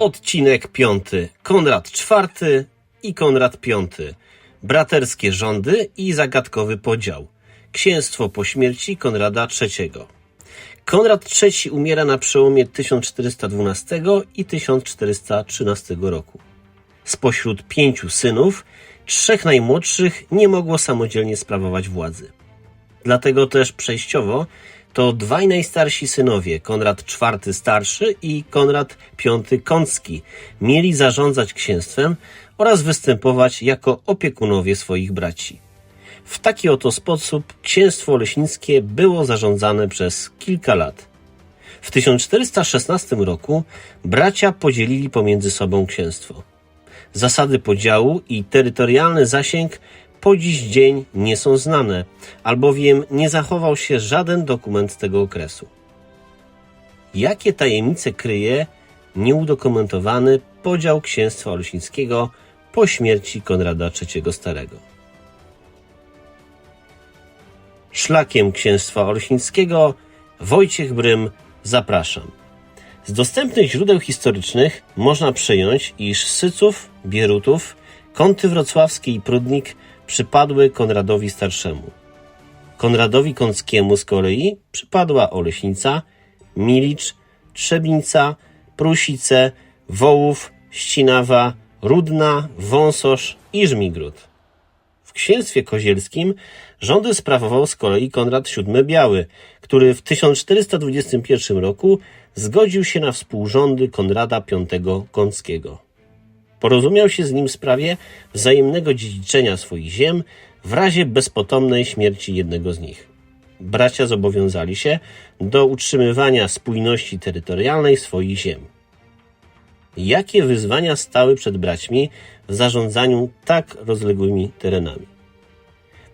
Odcinek piąty. Konrad IV i Konrad V. Braterskie rządy i zagadkowy podział. Księstwo po śmierci Konrada III. Konrad III umiera na przełomie 1412 i 1413 roku. Spośród pięciu synów, trzech najmłodszych nie mogło samodzielnie sprawować władzy. Dlatego też przejściowo to dwaj najstarsi synowie, Konrad IV starszy i Konrad V Kącki, mieli zarządzać księstwem oraz występować jako opiekunowie swoich braci. W taki oto sposób księstwo leśnickie było zarządzane przez kilka lat. W 1416 roku bracia podzielili pomiędzy sobą księstwo. Zasady podziału i terytorialny zasięg po dziś dzień nie są znane, albowiem nie zachował się żaden dokument tego okresu. Jakie tajemnice kryje nieudokumentowany podział księstwa oleśnickiego po śmierci Konrada III Starego? Szlakiem księstwa oleśnickiego Wojciech Brym zapraszam. Z dostępnych źródeł historycznych można przyjąć, iż Syców, Bierutów, Kąty Wrocławski i Prudnik przypadły Konradowi Starszemu. Konradowi Kąckiemu z kolei przypadła Oleśnica, Milicz, Trzebnica, Prusice, Wołów, Ścinawa, Rudna, Wąsosz i Żmigród. W księstwie kozielskim rządy sprawował z kolei Konrad VII Biały, który w 1421 roku zgodził się na współrządy Konrada V Kąckiego. Porozumiał się z nim w sprawie wzajemnego dziedziczenia swoich ziem w razie bezpotomnej śmierci jednego z nich. Bracia zobowiązali się do utrzymywania spójności terytorialnej swoich ziem. Jakie wyzwania stały przed braćmi w zarządzaniu tak rozległymi terenami?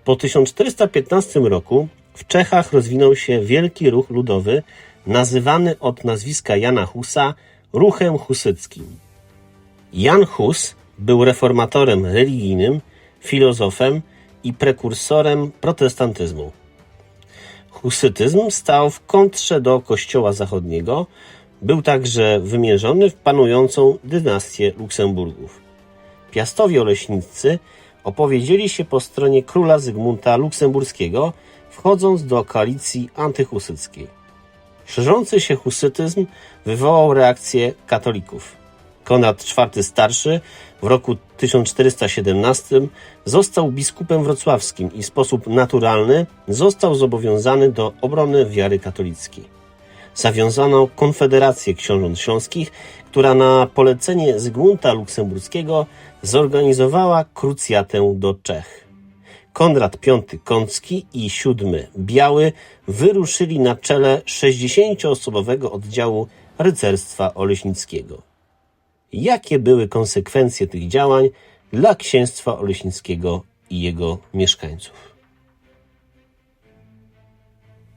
Po 1415 roku w Czechach rozwinął się wielki ruch ludowy, nazywany od nazwiska Jana Husa ruchem husyckim. Jan Hus był reformatorem religijnym, filozofem i prekursorem protestantyzmu. Husytyzm stał w kontrze do kościoła zachodniego, był także wymierzony w panującą dynastię Luksemburgów. Piastowie oleśniccy opowiedzieli się po stronie króla Zygmunta Luksemburskiego, wchodząc do koalicji antyhusyckiej. Szerzący się husytyzm wywołał reakcję katolików. Konrad IV starszy w roku 1417 został biskupem wrocławskim i w sposób naturalny został zobowiązany do obrony wiary katolickiej. Zawiązano Konfederację Książąt Śląskich, która na polecenie Zygmunta Luksemburskiego zorganizowała krucjatę do Czech. Konrad V Kącki i VII Biały wyruszyli na czele 60-osobowego oddziału rycerstwa oleśnickiego. Jakie były konsekwencje tych działań dla księstwa oleśnickiego i jego mieszkańców?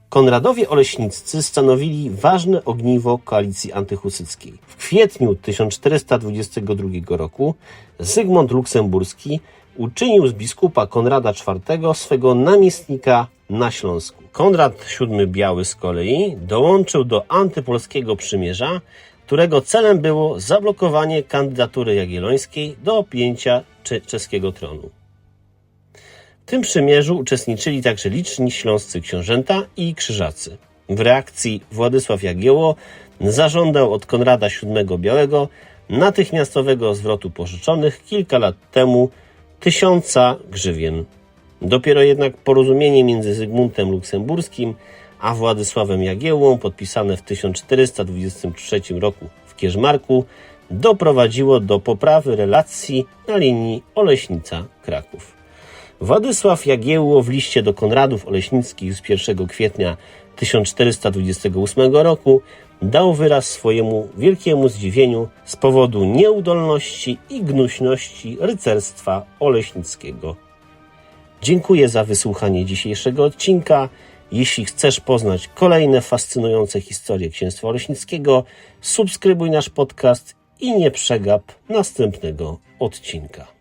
Konradowie Oleśniccy stanowili ważne ogniwo koalicji antyhusyckiej. W kwietniu 1422 roku Zygmunt Luksemburski uczynił z biskupa Konrada IV swego namiestnika na Śląsku. Konrad VII Biały z kolei dołączył do antypolskiego przymierza, którego celem było zablokowanie kandydatury jagiellońskiej do objęcia czeskiego tronu. W tym przymierzu uczestniczyli także liczni śląscy książęta i krzyżacy. W reakcji Władysław Jagiełło zażądał od Konrada VII Białego natychmiastowego zwrotu pożyczonych kilka lat temu tysiąca grzywien. Dopiero jednak porozumienie między Zygmuntem Luksemburskim a Władysławem Jagiełłą podpisane w 1423 roku w Kierzmarku doprowadziło do poprawy relacji na linii Oleśnica-Kraków. Władysław Jagiełło w liście do Konradów Oleśnickich z 1 kwietnia 1428 roku dał wyraz swojemu wielkiemu zdziwieniu z powodu nieudolności i gnuśności rycerstwa oleśnickiego. Dziękuję za wysłuchanie dzisiejszego odcinka. Jeśli chcesz poznać kolejne fascynujące historie Księstwa Oleśnickiego, subskrybuj nasz podcast i nie przegap następnego odcinka.